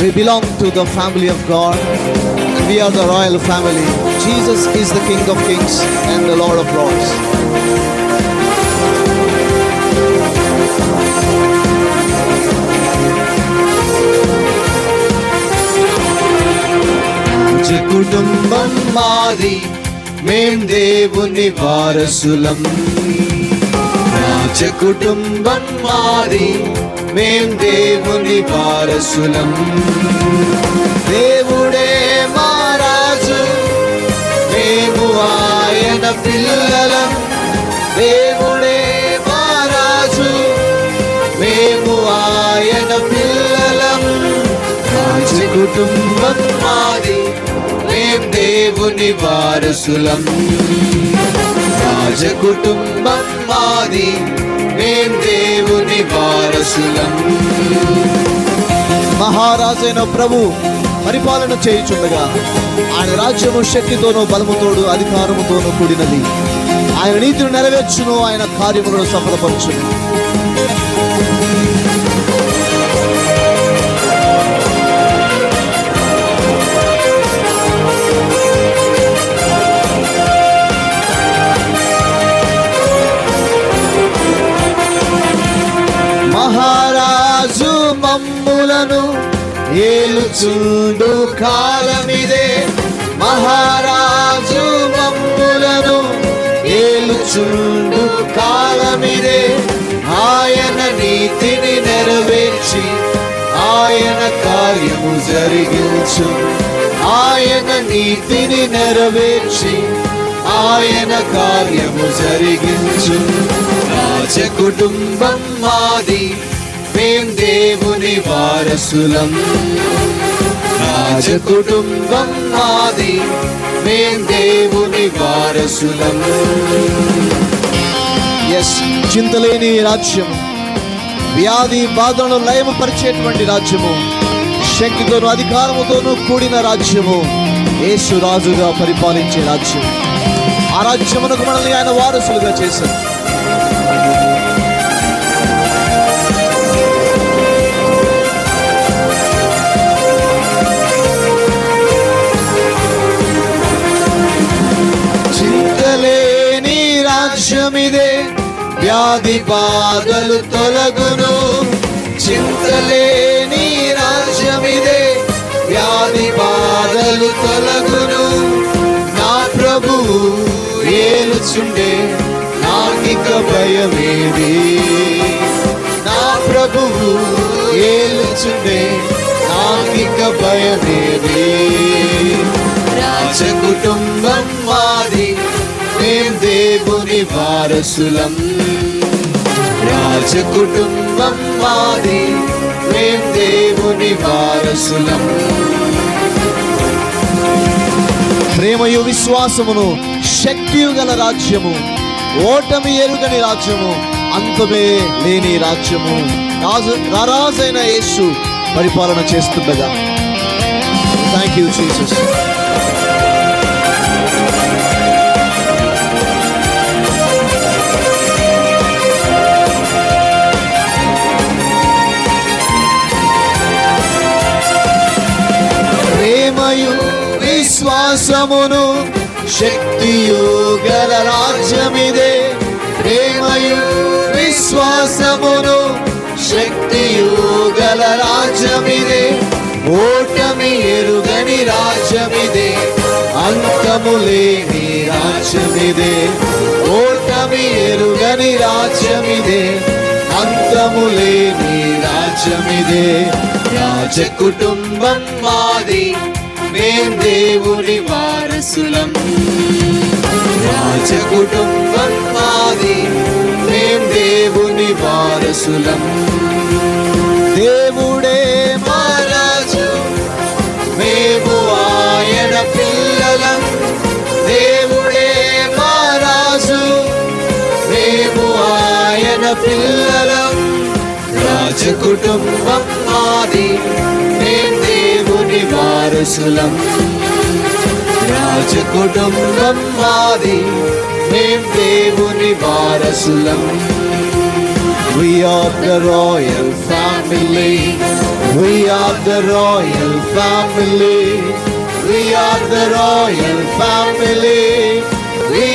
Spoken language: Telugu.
We belong to the family of God. And we are the royal family. Jesus is the King of kings and the Lord of lords. రాజ కుటుంబం మాది మేం దేవుని వారసులం రాజ కుటుంబం మాది. మేం దేవుని వారసులం. దేవుడే మా రాజు. మేము ఆయన పిల్లలం. దేవుడే మా రాజు. మేము ఆయన పిల్లలం. రాజ కుటుంబం మాది. మేం దేవుని వారసులం. రాజ కుటుంబం మాది. వారసులం మహారాజైన ప్రభు పరిపాలన చేయుచుండగా ఆయన రాజ్యము శక్తితోనూ బలముతోడు అధికారముతోనూ కూడినది. ఆయన నీతిని నెరవేర్చును ఆయన కార్యములను సఫలపరచును. మహారాజు మమ్ములను ఏలుచుండు కాలమిదే. మహారాజు మమ్ములను ఏలుచుండు కాలమిదే. ఆయన నీతిని నెరవేర్చి ఆయన కార్యము జరిగించు. ఆయన నీతిని నెరవేర్చి ఆయన కార్యము జరిగించు. రాజ కుటుంబం మాది మేం దేవుని వారసులం. రాజ కుటుంబం మాది మేం దేవుని వారసులం. ఎస్ చింతలేని రాజ్యము వ్యాధి బాధను లయమపరిచేటువంటి రాజ్యము. శక్తితోనూ అధికారముతోనూ కూడిన రాజ్యము. యేసు రాజుగా పరిపాలించే రాజ్యం. రాజ్యమునకు మనల్ని ఆయన వారసులుగా చేశారు. చింతలేని రాజ్యమిదే వ్యాధి బాధలు తొలగును. చింతలేని రాజ్యమిదే వ్యాధి బాధలు తొలగును. ఏలుచుండే నాకిక భయమేది? నా ప్రభువు ఏలుచుండే నాకిక భయమేది? రాజకుటుంబం మాది మేం దేవుని వారసులం. రాజకుటుంబం మాది మేం దేవుని వారసులం. ప్రేమయు విశ్వాసమును శక్తి గల రాజ్యము ఓటమి ఎరుగని రాజ్యము అంతమే లేని రాజ్యము. రాజు రారాజైన యేసు పరిపాలన చేస్తుండగా. థ్యాంక్ యూ జీసస్ ప్రేమయు విశ్వాసమును శక్తియు గల రాజ్యమిదే. ప్రేమయు విశ్వాసమును శక్తియు గల రాజ్యమిదే. ఓటమి ఎరుగని రాజ్యమిదే. అంతము లేని రాజ్యమిదే. ఓటమి ఎరుగని రాజ్యమిదే. అంతము లేని రాజ్యమిదే. రాజ కుటుంబం మాది. మేం దేవుని వారసులం. రాజ కుటుంబం మాది మేం దేవుని వారసులం. దేవుడే మా రాజు మేము ఆయన పిల్లలం. దేవుడే మా రాజు మేము ఆయన పిల్లలం. రాజ కుటుంబం మాది మేం దేవుని వారసులం రాజ కుటుంబం మాది మేం దేవుని వారసులం We are the royal family. We are the royal family. We are the royal family. We